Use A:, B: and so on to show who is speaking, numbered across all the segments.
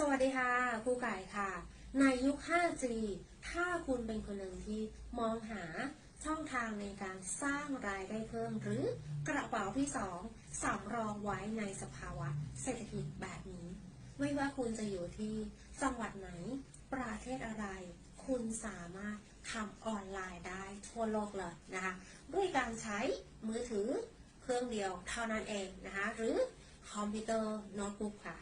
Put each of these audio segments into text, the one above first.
A: สวัสดีค่ะครูไก่ค่ะ ในยุค 5G ถ้าคุณเป็นคนหนึ่งที่มองหาช่องทางในการสร้างรายได้เพิ่ม หรือกระเป๋าที่สองสำรองไว้ในสภาวะเศรษฐกิจแบบนี้ ไม่ว่าคุณจะอยู่ที่จังหวัดไหน ประเทศอะไร คุณสามารถทำออนไลน์ได้ทั่วโลกเลยนะคะ ด้วยการใช้มือถือเครื่องเดียวเท่านั้นเองนะคะ หรือคอมพิวเตอร์โน้ตบุ๊กค่ะ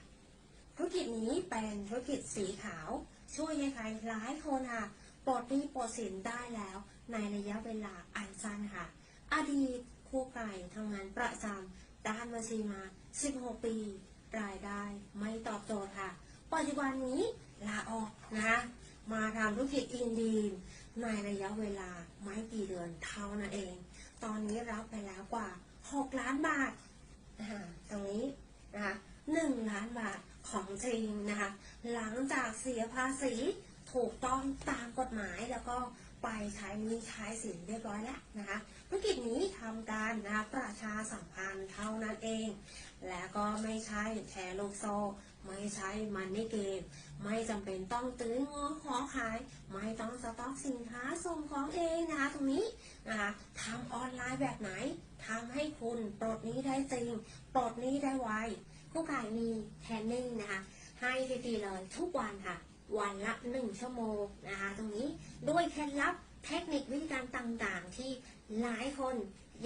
A: ธุรกิจนี้เป็นธุรกิจสีขาว ช่วยใครหลายคนค่ะปลดหนี้ปลดสินได้แล้ว ในระยะเวลาอันสั้นค่ะ อดีตครูไก่ทำงานประจำด้านบัญชีมา 16 ปี รายได้ไม่ตอบโจทย์ค่ะ ปัจจุบันนี้ลาออกนะคะมาทำธุรกิจอินดีนในระยะเวลาไม่กี่เดือนเท่านั้นเอง ตอนนี้รับไปแล้วกว่า 6 ล้านบาทนะคะตรงนี้นะคะ1 ล้านบาทของจริงนะคะ หลังจากเสียภาษีถูกต้องตามกฎหมายแล้วก็ไปใช้หนี้ใช้สินเรียบร้อยแล้วนะคะธุรกิจนี้ทำการนะคะประชาสัมพันธ์เท่านั้นเอง และก็ไม่ใช่แชร์ลูกโซ่ ไม่ใช่มันนี่เกม ไม่จำเป็นต้องตื้องอขอขาย ไม่ต้องสต็อกสินค้าส่งของเองนะคะตรงนี้นะคะทำออนไลน์แบบไหนทำให้คุณปลดนี้ได้จริงปลดนี้ได้ไว ผู้ขายมีแทนนิ่งนะคะ ให้ฟรีๆเลยทุกวันค่ะ วันละหนึ่งชั่วโมงนะคะ ตรงนี้ด้วยเคล็ดลับเทคนิควิธีการต่างๆ ที่หลายคน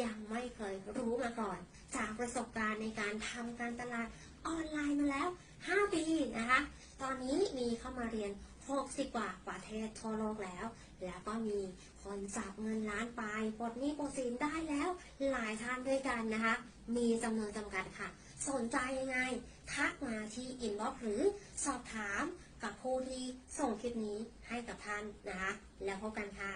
A: ยังไม่เคยรู้มาก่อน จากประสบการณ์ในการทำการตลาดออนไลน์มาแล้ว 5 ปีนะคะ ตอนนี้มีเข้ามาเรียน 60 กว่าประเทศทั่วโลกแล้ว แล้วก็มีคนจับเงินล้านไปปลดหนี้ปลดสินได้แล้วหลายท่านด้วยกันนะคะ มีจำนวนจำกัดค่ะ สนใจยังไง ทักมาที่อินบ็อกซ์หรือสอบถามกับผู้ที่ส่งคลิปนี้ให้กับท่านนะคะ แล้วพบกันค่ะ